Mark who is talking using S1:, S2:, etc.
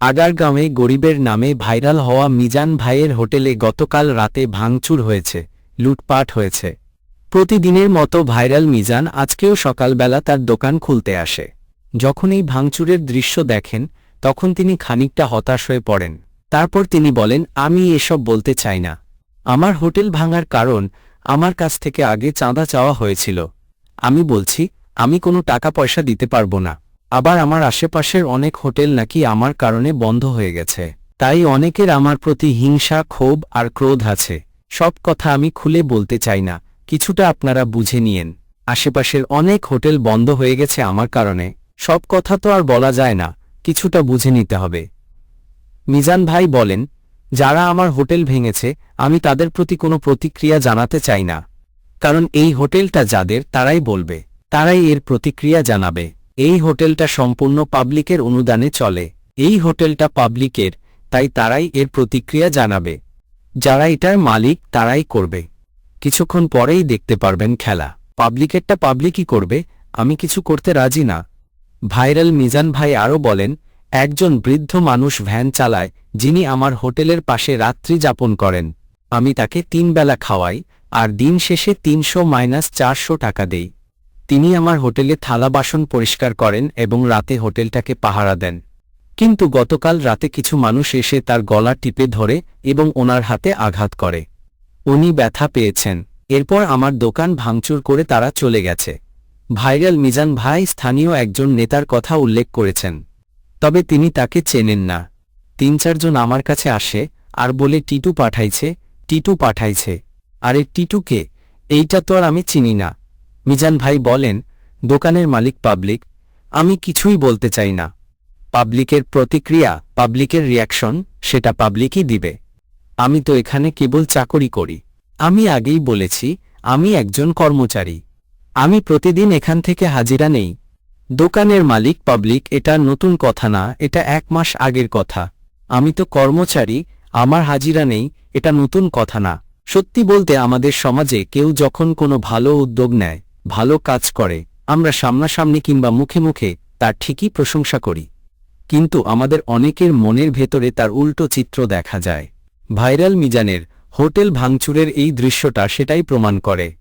S1: আগারগাঁওয়ে গরিবের নামে ভাইরাল হওয়া মিজান ভাইয়ের হোটেলে গতকাল রাতে ভাঙচুর হয়েছে, লুটপাট হয়েছে। প্রতিদিনের মতো ভাইরাল মিজান আজকেও সকালবেলা তার দোকান খুলতে আসে। যখন এই ভাঙচুরের দৃশ্য দেখেন, তখন তিনি খানিকটা হতাশ হয়ে পড়েন। তারপর তিনি বলেন, আমি এসব বলতে চাই না। আমার হোটেল ভাঙার কারণ আমার কাছ থেকে আগে চাঁদা চাওয়া হয়েছিল। আমি বলছি, আমি কোনো টাকা পয়সা দিতে পারব না। আবার আমার আশেপাশের অনেক হোটেল নাকি আমার কারণে বন্ধ হয়ে গেছে। তাই অনেকের আমার প্রতি হিংসা, ক্ষোভ আর ক্রোধ আছে। সব কথা আমি খুলে বলতে চাই না, কিছুটা আপনারা বুঝে নিয়েন। আশেপাশের অনেক হোটেল বন্ধ হয়ে গেছে আমার কারণে। সব কথা তো আর বলা যায় না, কিছুটা বুঝে নিতে হবে। মিজান ভাই বলেন, যারা আমার হোটেল ভেঙেছে, আমি তাদের প্রতি কোনো প্রতিক্রিয়া জানাতে চাই না। কারণ এই হোটেলটা যাদের, তারাই বলবে। তারাই এর প্রতিক্রিয়া জানাবে। এই হোটেলটা সম্পূর্ণ পাবলিকের অনুদানে চলে। এই হোটেলটা পাবলিকের, তাই তারাই এর প্রতিক্রিয়া জানাবে। যারা এটার মালিক, তারাই করবে। কিছুক্ষণ পরেই দেখতে পারবেন খেলা। পাবলিকেরটা পাবলিকই করবে, আমি কিছু করতে রাজি না। ভাইরাল মিজান ভাই আরও বলেন, একজন বৃদ্ধ মানুষ ভ্যান চালায়, যিনি আমার হোটেলের পাশে রাত্রি যাপন করেন। আমি তাকে তিন বেলা খাওয়াই, আর দিন শেষে তিনশো মাইনাস চারশো টাকা দেই। তিনি আমার হোটেলে থালা বাসন পরিষ্কার করেন এবং রাতে হোটেলটাকে পাহারা দেন। কিন্তু গতকাল রাতে কিছু মানুষ এসে তার গলা টিপে ধরে এবং ওনার হাতে আঘাত করে। উনি ব্যথা পেয়েছেন। এরপর আমার দোকান ভাঙচুর করে তারা চলে গেছে। ভাইরাল মিজান ভাই স্থানীয় একজন নেতার কথা উল্লেখ করেছেন। তবে তিনি তাকে চেনেন না। তিন চারজন আমার কাছে আসে আর বলে, টিটু পাঠাইছে টিটু পাঠাইছে। আরে টিটুকে? এইটা তো আর আমি চিনি না। মিজান ভাই বলেন, দোকানের মালিক পাবলিক, আমি কিছুই বলতে চাই না। পাবলিকের প্রতিক্রিয়া, পাবলিকের রিয়াকশন সেটা পাবলিকই দিবে। আমি তো এখানে কেবল চাকরি করি। আমি আগেই বলেছি, আমি একজন কর্মচারী। আমি প্রতিদিন এখান থেকে হাজিরা নেই। দোকানের মালিক পাবলিক, এটা নতুন কথা না, এটা এক মাস আগের কথা। আমি তো কর্মচারী, আমার হাজিরা নেই, এটা নতুন কথা না। সত্যি বলতে আমাদের সমাজে কেউ যখন কোনো ভালো উদ্যোগ নেয় ভালো কাজ করে, আমরা সামনাসামনি কিংবা মুখে মুখে তার ঠিকই প্রশংসা করি। কিন্তু আমাদের অনেকের মনের ভেতরে তার উল্টো চিত্র দেখা যায়। ভাইরাল মিজানের হোটেল ভাঙচুরের এই দৃশ্যটা সেটাই প্রমাণ করে।